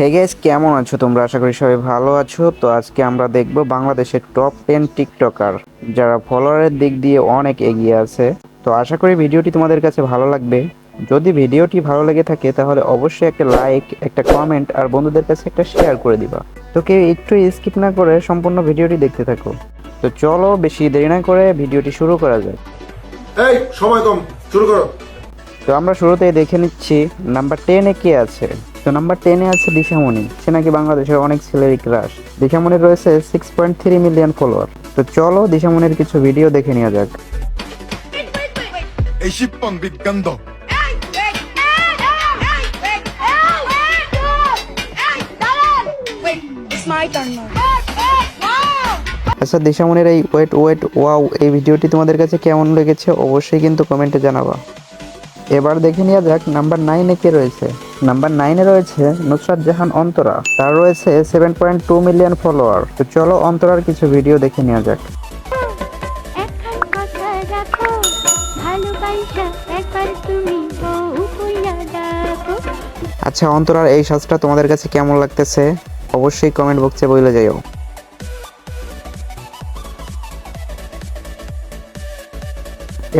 Hey guys কেমন আছো তোমরা? আশা করি সবাই ভালো আছো। তো আজকে আমরা দেখব বাংলাদেশের টপ টেন টিকটকার যারা ফলোয়ারের দিক দিয়ে অনেক এগিয়ে আছে। তো আশা করি ভিডিওটি তোমাদের কাছে ভালো লাগবে। যদি ভিডিওটি ভালো লেগে থাকে তাহলে অবশ্যই একটা লাইক একটা কমেন্ট আর বন্ধুদের কাছে একটা শেয়ার করে দিবা। তো কেউ একটু স্কিপ না করে সম্পূর্ণ ভিডিওটি দেখতে থাকো। তো চলো বেশি দেরি না করে ভিডিওটি শুরু করা যায় এই সময় কম শুরু করো। তো আমরা শুরুতেই দেখে নিচ্ছি নাম্বার টেনে কে আছে? তো নাম্বার টেনে আছে দিশামণি। সে নাকি বাংলাদেশের অনেক ছেলেরই ক্রাশ দিশামণির রয়েছে six point three million follower তো চলো দিশামণির কিছু ভিডিও দেখে নেওয়া যাক. আচ্ছা দিশামণির এই ওয়েট ওয়েট ওয়াও এই ভিডিওটি তোমাদের কাছে কেমন লেগেছে অবশ্যই কিন্তু কমেন্টে জানাবা। এবার দেখে নেওয়া যাক নাম্বার নাইনে কে রয়েছে। নাম্বার নাইনে রয়েছে নুসরাত জাহান অন্তরা। তার রয়েছে seven point two million follower তো চলো অন্তরার কিছু ভিডিও দেখে নেওয়া যাক। আচ্ছা অন্তরার এই সাজটা তোমাদের কাছে কেমন লাগতেছে? অবশ্যই কমেন্ট বক্সে বলে যাইও।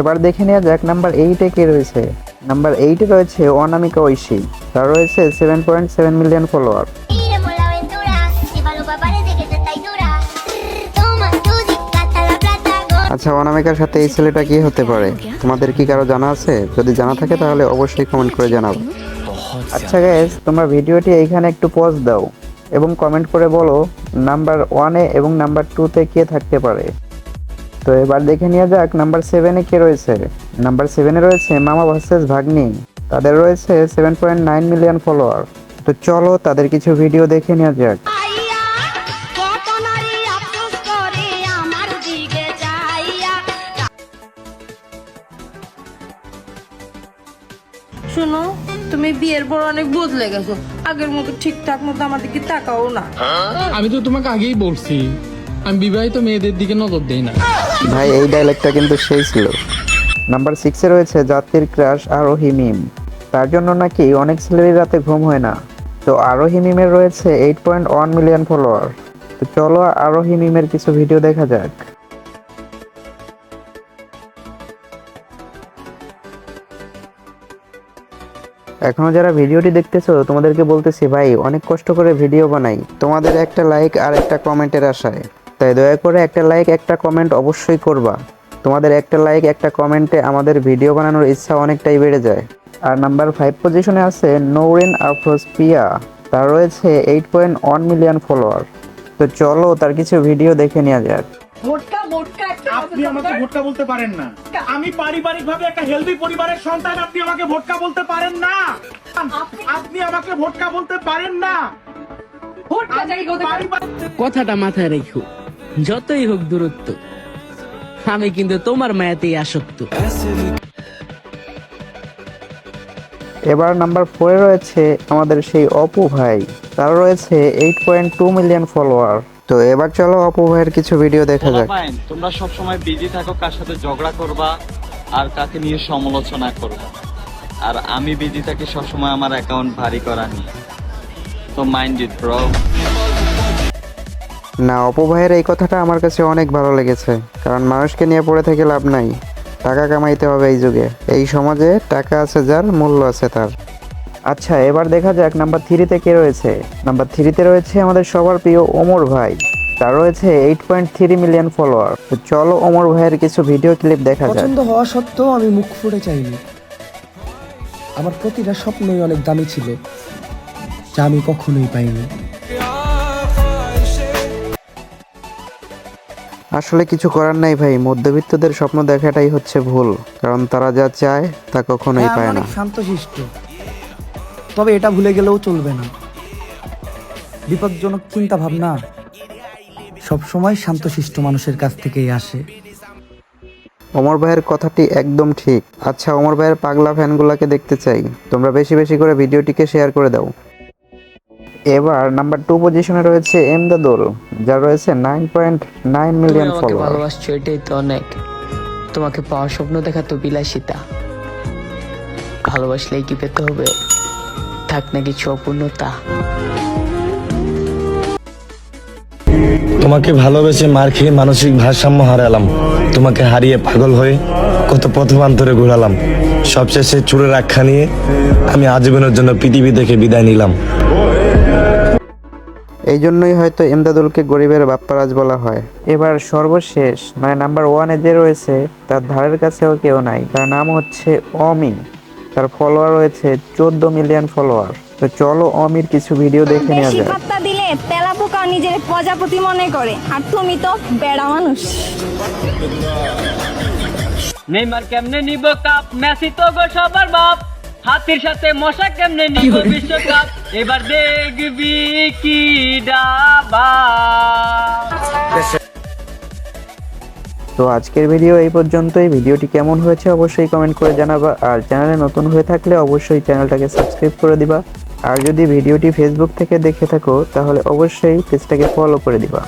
এবার দেখে নেওয়া যাক নাম্বার এইটে কে রয়েছে। নাম্বার এইটে রয়েছে অনামিকা ঐশী। তার রয়েছে seven point seven million follower. আচ্ছা অনামিকার সাথে এই ছেলেটা কি হতে পারে? তোমাদের কি কারও জানা আছে? যদি জানা থাকে তাহলে অবশ্যই কমেন্ট করে জানাব আচ্ছা গ্যাস তোমরা ভিডিওটি এইখানে একটু পজ দাও এবং কমেন্ট করে বলো নাম্বার ওয়ানে এবং নাম্বার টুতে কে থাকতে পারে। তো এবার দেখে নেওয়া যাক নাম্বার সেভেনে কে রয়েছে। নাম্বার সেভেনে রয়েছে মামা ভার্সেস ভাগ্নি। তাদের রয়েছে seven point nine million follower তো চলো তাদের কিছু ভিডিও দেখে নেওয়া যাক। শোনো তুমি বিয়ের পর অনেক বদলে গেছো। আগের মতো ঠিকঠাক মতো আমার দিকে তাকাও না। আমি তো তোমাকে আগেই বলছি আমি বিবাহিত মেয়েদের দিকে নজর দেই না। ভাই এই ডায়লগটা কিন্তু সেই ছিল। নাম্বার সিক্সে রয়েছে জাতির ক্রাশ আরোহি মিম তার জন্য নাকি অনেক ছেলেরই রাতে ঘুম হয় না। তো আরোহি মিমের রয়েছে eight point one million follower তো চলো আরোহি মিমের কিছু ভিডিও দেখা যাক। এখনও যারা ভিডিওটি দেখতেছো, তোমাদেরকে বলতেছি, ভাই, অনেক কষ্ট করে ভিডিও বানাই। তোমাদের একটা লাইক আর একটা কমেন্টের আশায়। তাই দয়া করে একটা লাইক একটা কমেন্ট অবশ্যই করবা। তোমাদের একটা লাইক একটা কমেন্টে আমাদের ভিডিও বানানোর ইচ্ছা অনেকটাই বেড়ে যায়। আর নাম্বার ফাইভ পজিশনে আছে নৌরিন আফরোজ পিয়া। তার রয়েছে eight point one million follower তো চলো তার কিছু ভিডিও দেখে নেওয়া যাক। ভোটকা ভোটকা আপনি আমাকে ভোটকা বলতে পারেন না। আমি পারিবারিক ভাবে একটা হেলদি পরিবারের সন্তান আপনি আমাকে ভোটকা বলতে পারেন না। আপনি আমাকে ভোটকা বলতে পারেন না। ভোটকা যাই কথা পারিবারিক কথাটা মাথায় রেখো। যতই হোক দূরত্ব। আমি কিন্তু তোমার মায়াতেই আসক্ত। এবার নাম্বার ফোরে রয়েছে আমাদের সেই অপু ভাই। তার রয়েছে eight point two million follower তো এবার চলো অপু ভাইয়ের কিছু ভিডিও দেখা যাক। তোমরা সব সময় বিজি থাকো কার সাথে ঝগড়া করবা আর কাকে নিয়ে সমালোচনা করবা। আর আমি বিজি থাকি সবসময় আমার অ্যাকাউন্ট ভারী করা নিয়ে। তো মাইন্ড ইট ব্রো না, অপু ভাইয়ের এই কথাটা আমার কাছে অনেক ভালো লেগেছে, কারণ মানুষকে নিয়ে পড়ে থেকে লাভ নাই। টাকা কামাইতে হবে এই যুগে। এই সমাজে টাকা আছে যার, মূল্য আছে তার। আচ্ছা এবার দেখা যাক নাম্বার থ্রিতে কে রয়েছে। নাম্বার থ্রিতে রয়েছে আমাদের সবার প্রিয় ওমর ভাই। তার রয়েছে eight point three million follower তো চলো ওমর ভাইয়ের কিছু ভিডিও ক্লিপ দেখা যাক। পছন্দ হওয়া সত্ত্বেও আমি মুখ ফুটে চাইনি আমার প্রতিটা স্বপ্নই অনেক দামি ছিল, যা আমি কখনোই পাইনি। আসলে কিছু করার নাই ভাই মধ্যবিত্তদের স্বপ্ন দেখাটাই হচ্ছে ভুল কারণ তারা যা চায় তা কখনোই হ্যাঁ, পায় না। শান্তশিষ্ট। তবে এটা ভুলে গেলেও চলবে না। বিপজ্জনক চিন্তা ভাবনা সবসময় শান্তশিষ্ট মানুষের কাছ থেকেই আসে। অমর ভাইয়ের কথাটি একদম ঠিক। আচ্ছা অমর ভাইয়ের পাগলা ফ্যানগুলোকে দেখতে চাই। তোমরা বেশি বেশি করে ভিডিওটিকে শেয়ার করে দাও। এবার নাম্বার টু পজিশনে রয়েছে এমদাদুল যার রয়েছে nine point nine million follower ভালোবাসছো এটাই তো অনেক। তোমাকে পাওয়ার স্বপ্ন দেখা তো বিলাসিতা। ভালোবাসলেই কি পেতে হবে? থাক না কিছু অপূর্ণতা। তোমাকে ভালোবেসে মার খেয়ে মানসিক ভারসাম্য হারালাম। তোমাকে হারিয়ে পাগল হয়ে কত পথবান্তরে ঘোরালাম। সবশেষে চুরের আখ্যা নিয়ে আমি আজীবনের জন্য পৃথিবী থেকে বিদায় নিলাম। এই জন্যই হয়তো এমদাদুলকে গরিবের বাপ্পারাজ বলা হয়। এবার সর্বশেষ মানে নাম্বার ওয়ানে যে রয়েছে তার ধারের কাছেও কেউ নাই। তার নাম হচ্ছে অমি তার ফলোয়ার রয়েছে চোদ্দ মিলিয়ন ফলোয়ার তো চলো অমির কিছু ভিডিও দেখে নেওয়া যায় পাত্তা দিলে তেলা পোকা নিজের প্রজাপতি মনে করে। আর তুমি তো বেড়া মানুষ। নেইমার কেমনে নিব কাপ? মেসি তো গো সবার বাপ। হাতির সাথে মশা কেমনে নিব বিশ্বকাপ? এবার দেখবি কি ডাবা। তো আজকের ভিডিও এই পর্যন্তই। ভিডিওটি কেমন হয়েছে অবশ্যই কমেন্ট করে জানাবা। আর চ্যানেলে নতুন হয়ে থাকলে অবশ্যই চ্যানেলটাকে সাবস্ক্রাইব করে দিবা। আর যদি ভিডিওটি ফেসবুক থেকে দেখে থাকো তাহলে অবশ্যই পেজটাকে ফলো করে দিবা।